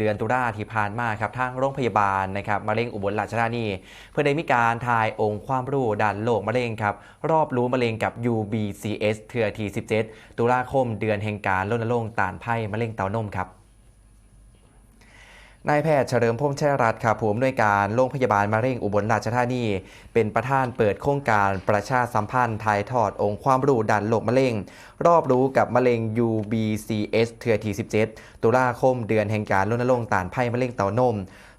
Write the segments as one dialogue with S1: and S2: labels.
S1: เดือนตุลาที่ผ่านมาครับทางโรงพยาบาลนะครับมะเร็งอุบลราชธานีเพื่อได้มีการทายองค์ความรู้ด้านโรคมะเร็งครับรอบรู้มะเร็งกับ UBCS เทือที17 ตุลาคมเดือนแห่งการรณรงค์ต้านภัยมะเร็งเต้านมครับ นายแพทย์เฉลิมพงษ์แช่รัตน์ครับผู้อำนวยการโรงพยาบาลมะเร็งอุบลราชธานี เป็นประธานเปิดโครงการประชาสัมพันธ์ถ่ายทอดองค์ความรู้ด้านโรคมะเร็ง รอบรู้กับมะเร็ง UBCS เทือที17 ตุลาคมเดือนแห่งการรณรงค์ต้านภัยมะเร็งเต้านม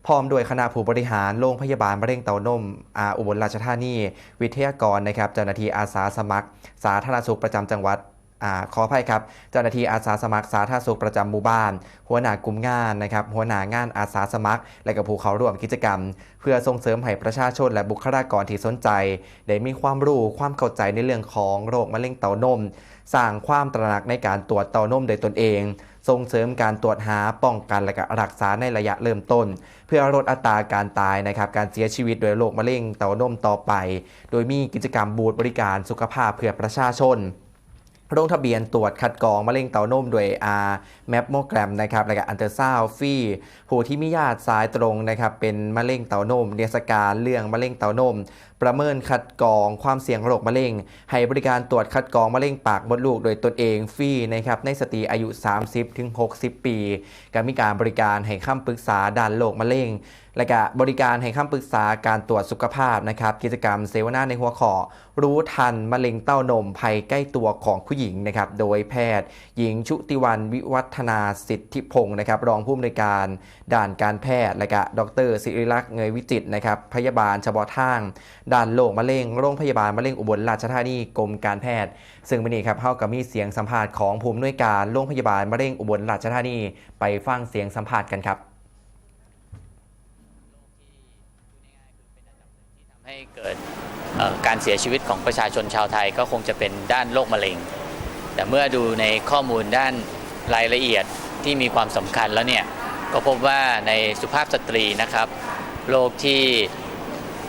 S1: พร้อมด้วยคณะผู้บริหารโรงพยาบาลมะเร็งเต้านมอาอุบลราชธานี วิทยากรนะครับเจ้าหน้าที่อาสาสมัคร สาธารณสุขประจำจังหวัด ขออภัยครับ เจ้าหน้าที่อาสาสมัครสาธารณสุขประจำหมู่บ้าน หัวหน้ากลุ่มงานนะครับ หัวหน้างานอาสาสมัคร และกับผู้เขาร่วมกิจกรรม เพื่อส่งเสริมให้ประชาชนและบุคลากรที่สนใจ ได้มีความรู้ความเข้าใจในเรื่องของโรคมะเร็งเต้านม สร้างความตระหนักในการตรวจเต้านมโดยตนเองส่งเสริมการตรวจหาป้องกันและก็รักษาในระยะเริ่มต้น เพื่อลดอัตราการตายนะครับการเสียชีวิตโดยโรคมะเร็งเต้านมต่อไป โดยมีกิจกรรมบูธบริการสุขภาพเพื่อประชาชน ลงทะเบียนตรวจคัดกรองมะเร็งเต้านมโดย R แมปโมแกรมนะครับและก็อันเตอร์ซาวฟรีผู้ที่มีญาติสายตรงนะครับเป็นมะเร็งเต้านมเนียสการเรื่องมะเร็งเต้านม ประเมินคัดกรองความเสี่ยงโรคมะเร็ง ให้บริการตรวจคัดกรองมะเร็งปากมดลูกโดยตนเองฟรีนะครับในสตรีอายุ 30-60 ปีก็มีการบริการให้คำปรึกษาด้านโรคมะเร็งและก็บริการให้คำปรึกษาการตรวจสุขภาพนะครับกิจกรรมเสวนาในหัวข้อรู้ทันมะเร็งเต้านมภัยใกล้ตัวของผู้หญิงนะครับ โดยแพทย์ หญิงชุติวันวิวัฒนาสิทธิพงศ์นะครับ รองผู้อำนวยการด่านการแพทย์ และก็ดรศิริลักษณ์เงยวิจิตนะครับ พยาบาลเฉพาะทางด้านโรคมะเร็ง โรงพยาบาลมะเร็งอุบลราชธานีกรมการแพทย์ ซึ่งวันนี้ครับเข้ากับมีเสียงสัมภาษณ์ของผู้อำนวยการโรงพยาบาลมะเร็งอุบลราชธานี ไปฟังเสียงสัมภาษณ์กันครับ
S2: ให้เกิดการเสียชีวิตของประชาชนชาวไทยก็คงจะเป็นด้านโรคมะเร็ง แต่เมื่อดูในข้อมูลด้านรายละเอียดที่มีความสำคัญแล้วเนี่ยก็พบว่าในสุภาพสตรีนะครับโรคที่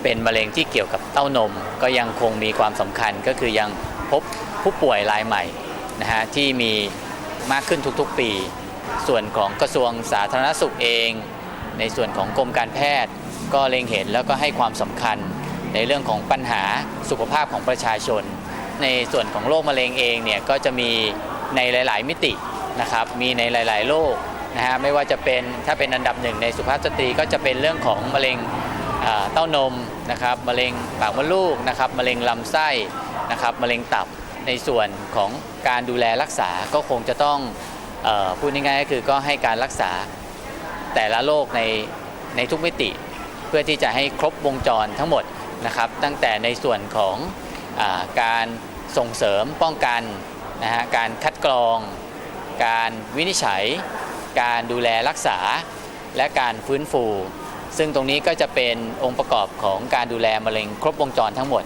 S2: เป็นมะเร็งที่เกี่ยวกับเต้านม ก็ยังคงมีความสำคัญก็คือยังพบผู้ป่วยรายใหม่นะฮะที่มีมากขึ้นทุกๆปี ส่วนของกระทรวงสาธารณสุขเอง ในส่วนของกรมการแพทย์ ก็เล็งเห็นแล้วก็ให้ความสำคัญในเรื่องของปัญหาสุขภาพของประชาชน ในส่วนของโรคมะเร็งเองเนี่ยก็จะมีในหลาย ๆ มิตินะครับมีในหลาย ๆ โรคนะฮะไม่ว่าจะเป็นถ้าเป็นอันดับหนึ่งในสุภาพสตรีก็จะเป็นเรื่องของมะเร็งเต้านมนะครับมะเร็งปากมดลูกนะครับมะเร็งลำไส้นะครับมะเร็งตับในส่วนของการดูแลรักษาก็คงจะต้องออพูดง่ายๆก็คือก็ให้การรักษาแต่ละโรคในในทุกมิติ เพื่อที่จะให้ครบวงจรทั้งหมดนะครับตั้งแต่ในส่วนของ การส่งเสริมป้องกันนะฮะการคัดกรอง การวินิจฉัย การดูแลรักษา และการฟื้นฟู ซึ่งตรงนี้ก็จะเป็นองค์ประกอบของการดูแลมะเร็งครบวงจรทั้งหมด